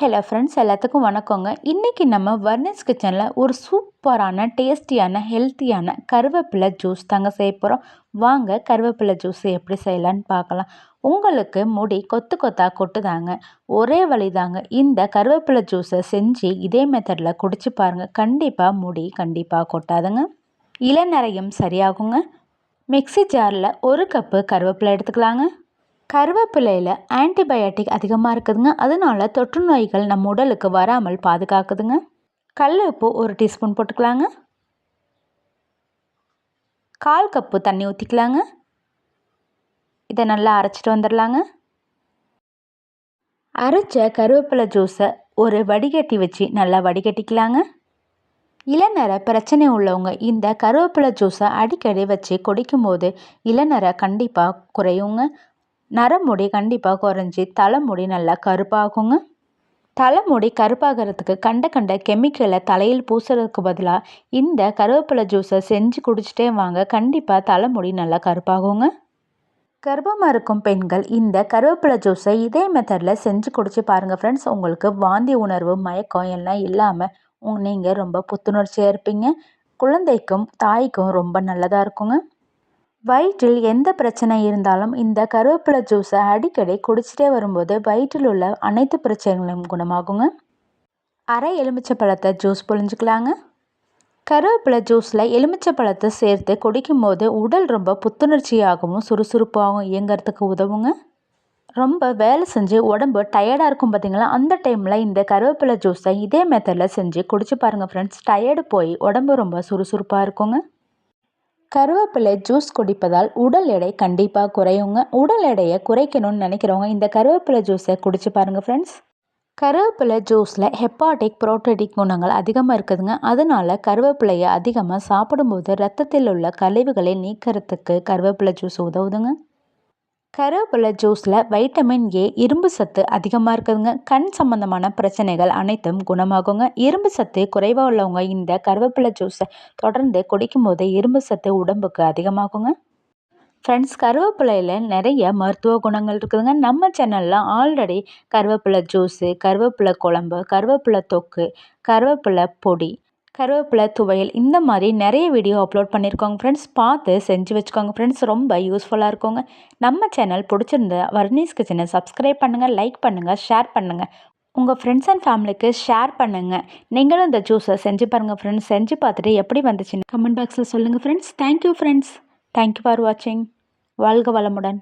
Hello friends எல்லாத்துக்கும் வணக்கங்க. இன்றைக்கி நம்ம வர்னஸ் கிச்சனில் ஒரு சூப்பரான டேஸ்டியான ஹெல்த்தியான கருவேப்பிலை ஜூஸ் தாங்க செய்ய போகிறோம் வாங்க கருவேப்பிலை ஜூஸ் எப்படி செய்யலான்னு பார்க்கலாம். உங்களுக்கு முடி கொத்து கொத்தாக கொட்டுதாங்க ஒரே வழி தாங்க. இந்த கருவேப்பிலை ஜூஸை செஞ்சு இதே மெத்தடில் குடிச்சு பாருங்கள் கண்டிப்பாக முடி கண்டிப்பாக கொட்டாதுங்க. இளநரையும் சரியாகுங்க. மிக்சி ஜாரில் ஒரு கப்பு கருவேப்பிலை எடுத்துக்கலாங்க. கருவேப்பிலையில் ஆன்டிபயோட்டிக் அதிகமாக இருக்குதுங்க. அதனால தொற்று நோய்கள் நம்ம உடலுக்கு வராமல் பாதுகாக்குதுங்க. கல் உப்பு ஒரு டீஸ்பூன் போட்டுக்கலாங்க. கால் கப்பு தண்ணி ஊற்றிக்கலாங்க இதை நல்லா அரைச்சிட்டு வந்துடலாங்க. அரைச்ச கருவேப்பிலை ஜூஸை ஒரு வடிகட்டி வச்சு நல்லா வடிகட்டிக்கலாங்க. இளநர பிரச்சனை உள்ளவங்க இந்த கருவேப்பிலை ஜூஸை அடிக்கடி வச்சு குடிக்கும்போது இளநரை கண்டிப்பாக குறையுங்க. நரமுடி கண்டிப்பாக குறைஞ்சி தலைமுடி நல்லா கருப்பாகுங்க. தலைமுடி கருப்பாகிறதுக்கு கண்ட கண்ட கெமிக்கலை தலையில் பூசுறதுக்கு பதிலாக இந்த கருவேப்பிலை ஜூஸை செஞ்சு குடிச்சிட்டே வாங்க கண்டிப்பாக தலைமுடி நல்லா கருப்பாகுங்க. கர்ப்பமாக இருக்கும் பெண்கள் இந்த கருவேப்பிலை ஜூஸை இதே மெத்தடில் செஞ்சு குடிச்சு பாருங்கள் ஃப்ரெண்ட்ஸ் உங்களுக்கு வாந்தி உணர்வு மயக்கம் எல்லாம் இல்லாமல் நீங்கள் ரொம்ப புத்துணர்ச்சியாக இருப்பீங்க. குழந்தைக்கும் தாய்க்கும் ரொம்ப நல்லதாக இருக்குங்க. வயிற்றில் எந்த பிரச்சனை இருந்தாலும் இந்த கருவேப்பிலை ஜூஸை அடிக்கடி குடிச்சிட்டே வரும்போது வயிற்றில் உள்ள அனைத்து பிரச்சனைகளும் குணமாகுங்க. அரை எலுமிச்சை பழத்தை ஜூஸ் புழிஞ்சுக்கலாங்க. கருவேப்பிலை ஜூஸில் எலுமிச்சை பழத்தை சேர்த்து குடிக்கும் போது உடல் ரொம்ப புத்துணர்ச்சியாகவும் சுறுசுறுப்பாகவும் இயங்கிறதுக்கு உதவுங்க. ரொம்ப வேலை செஞ்சு உடம்பு டயர்டாக இருக்கும் பார்த்தீங்களா அந்த டைமில் இந்த கருவேப்பிலை ஜூஸை இதே மெத்தடில் செஞ்சு குடிச்சு பாருங்கள் ஃப்ரெண்ட்ஸ் டயர்டு போய் உடம்பு ரொம்ப சுறுசுறுப்பாக இருக்குங்க. கருவேப்பிலை ஜூஸ் குடிப்பதால் உடல் எடை கண்டிப்பாக குறையுங்க. உடல் எடையை குறைக்கணும்னு நினைக்கிறவங்க இந்த கருவேப்பிலை ஜூஸை குடிச்சு பாருங்கள் ஃப்ரெண்ட்ஸ் கருவேப்பிலை ஜூஸில் ஹெப்பாட்டிக் புரோட்டடிக் குணங்கள் அதிகமாக இருக்குதுங்க. அதனால் கருவேப்பிலையை அதிகமாக சாப்பிடும்போது ரத்தத்தில் உள்ள கழிவுகளை நீக்கிறதுக்கு கருவேப்பிலை ஜூஸ் உதவுதுங்க. கருவேப்பிலை ஜூஸில் வைட்டமின் ஏ இரும்பு சத்து அதிகமாக இருக்குதுங்க. கண் சம்மந்தமான பிரச்சனைகள் அனைத்தும் குணமாகுங்க. இரும்பு சத்து குறைவாக உள்ளவங்க இந்த கருவேப்பிலை ஜூஸை தொடர்ந்து குடிக்கும் போது இரும்பு சத்து உடம்புக்கு அதிகமாகுங்க. ஃப்ரெண்ட்ஸ் கருவேப்பிலையில் நிறைய மருத்துவ குணங்கள் இருக்குதுங்க. நம்ம சேனலில் ஆல்ரெடி கருவேப்பிலை ஜூஸு கருவேப்பிலை குழம்பு கருவேப்பிலை தொக்கு கருவேப்பிலை பொடி கருவேப்பிலை துவையல் இந்த மாதிரி நிறைய வீடியோ அப்லோட் பண்ணியிருக்கோங்க ஃப்ரெண்ட்ஸ் பார்த்து செஞ்சு வச்சுக்கோங்க ஃப்ரெண்ட்ஸ் ரொம்ப யூஸ்ஃபுல்லாக இருக்குங்க. நம்ம சேனல் பிடிச்சிருந்த வர்னீஸ் கிச்சனை சப்ஸ்கிரைப் பண்ணுங்கள் லைக் பண்ணுங்கள் ஷேர் பண்ணுங்கள் உங்கள் ஃப்ரெண்ட்ஸ் அண்ட் ஃபேமிலிக்கு ஷேர் பண்ணுங்கள் நீங்களும் இந்த ஜூஸை செஞ்சு பாருங்கள் ஃப்ரெண்ட்ஸ் செஞ்சு பார்த்துட்டு எப்படி வந்துச்சுன்னு கமெண்ட் பாக்ஸில் சொல்லுங்கள் friends thank you friends thank you for வாட்சிங் வாழ்க வளமுடன்.